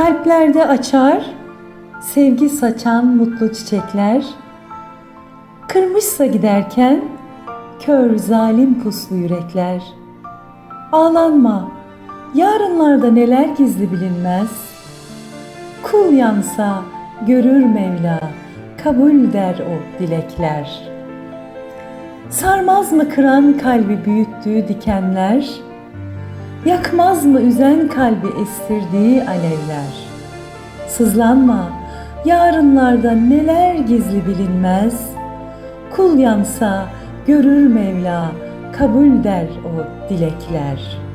Kalplerde açar, sevgi saçan mutlu çiçekler. Kırmışsa giderken kör zalim puslu yürekler. Ağlanma, yarınlarda neler gizli bilinmez. Kul yansa görür Mevla, kabul der o dilekler. Sarmaz mı kıran kalbi büyüttüğü dikenler? Yakmaz mı üzen kalbi estirdiği alevler? Sızlanma, yarınlarda neler gizli bilinmez. Kul yansa görür Mevla, kabul der o dilekler.''